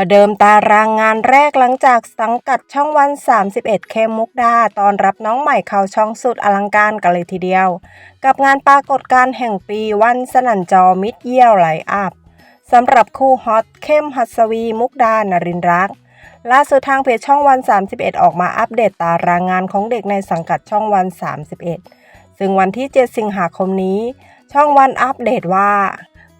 ประเดิมตารางงานแรกหลังจากสังกัดช่องวัน 31เคมมุกดาตอนรับน้องใหม่เข้าช่องสุดอลังการกันเลยทีเดียว กับงานปรากฏการณ์แห่งปีวันสนั่นจอมิดเยี่ยวไหลอัพสำหรับคู่ฮอตเข้มหัสวี มุกดานรินร์รัก ล่าสุดทางเพจช่องวัน 31 ออกมาอัปเดตตารางงานของเด็กในสังกัดช่องวัน 31 ซึ่งวันที่ 7 สิงหาคมนี้ ช่องวันอัปเดตว่า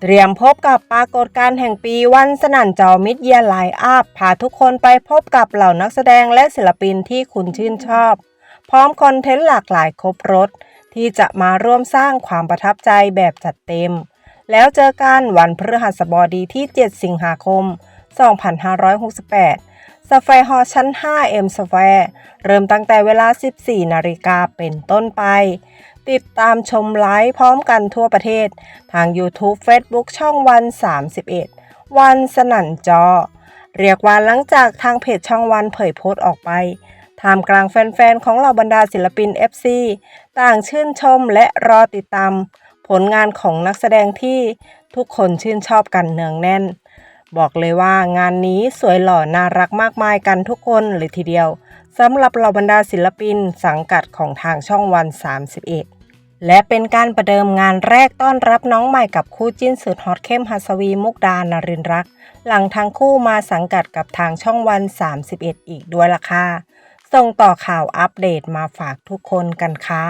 เตรียมพบกับปรากฏการณ์แห่งปีวันสนั่นจอมิดเยียไลอัพพาทุกคนไปพบกับเหล่านักแสดงและศิลปินที่คุณชื่นชอบ พร้อมคอนเทนต์หลากหลายครบรถ ที่จะมาร่วมสร้างความประทับใจแบบจัดเต็ม แล้วเจอกันวันพฤหัสบดีที่ 7 สิงหาคม 2568สแฟร์ฮอลล์ชั้น 5 M สแฟร์เริ่มตั้งแต่เวลา 14 นาฬิกาเป็นต้นไป ติดตามชมไลฟ์พร้อมกันทั่วประเทศ ทาง YouTube Facebook ช่องวัน 31 วันสนั่นจอ เรียกว่าหลังจากทางเพจช่องวันเผยโพสต์ออกไปท่ามกลางแฟน ๆ ของเหล่าบรรดาศิลปิน FC ต่างชื่นชมและรอติดตาม ผลงานของนักแสดงที่ทุกคนชื่นชอบกันเนืองแน่น บอกเลยว่างานนี้สวยหล่อน่ารักมากมายกันทุกคนเลยทีเดียวสำหรับเหล่าบรรดาศิลปินสังกัดของทางช่องวัน 31 และเป็นการประเดิมงานแรกต้อนรับน้องใหม่กับคู่จิ้นสุดฮอตเข้มหัสวีมุกดานรินร์รัก หลังทั้งคู่มาสังกัดกับทางช่องวัน 31 อีกด้วยล่ะค่ะส่งต่อข่าวอัปเดตมาฝากทุกคนกันค่ะ